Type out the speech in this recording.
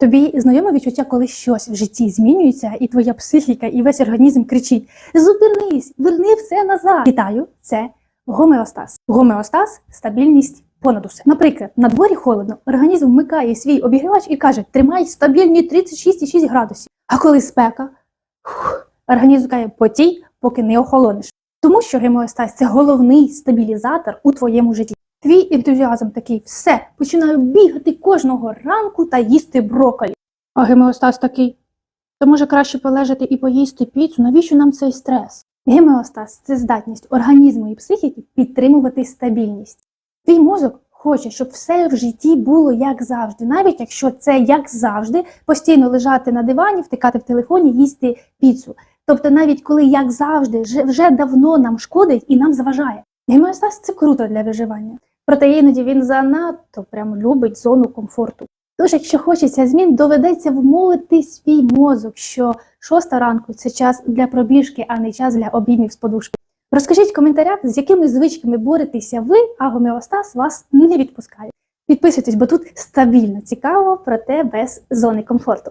Тобі знайоме відчуття, коли щось в житті змінюється, і твоя психіка, і весь організм кричить: Зупинись, верни все назад. Вітаю, це гомеостаз. Гомеостаз стабільність понад усе. Наприклад, на дворі холодно, організм вмикає свій обігрівач і каже: тримай стабільні 36,6 градусів. А коли спека, фух, організм каже, потій, поки не охолонеш. Тому що гемеостаз це головний стабілізатор у твоєму житті. Твій ентузіазм такий, все, починаю бігати кожного ранку та їсти брокколі. А гемеостаз такий, то може краще полежати і поїсти піцу, навіщо нам цей стрес? Гемеостаз це здатність організму і психіки підтримувати стабільність. Твій мозок хоче, щоб все в житті було як завжди, навіть якщо це як завжди, постійно лежати на дивані, втикати в телефоні, їсти піцу. Тобто, навіть коли як завжди вже давно нам шкодить і нам заважає. Гемеостаз це круто для виживання. Проте іноді він занадто прям любить зону комфорту. Тож, якщо хочеться змін, доведеться вмовити свій мозок, що шоста ранку це час для пробіжки, а не час для обіймів з подушки. Розкажіть в коментарях, з якими звичками боретеся ви, а гомеостаз вас не відпускає. Підписуйтесь, бо тут стабільно цікаво, проте без зони комфорту.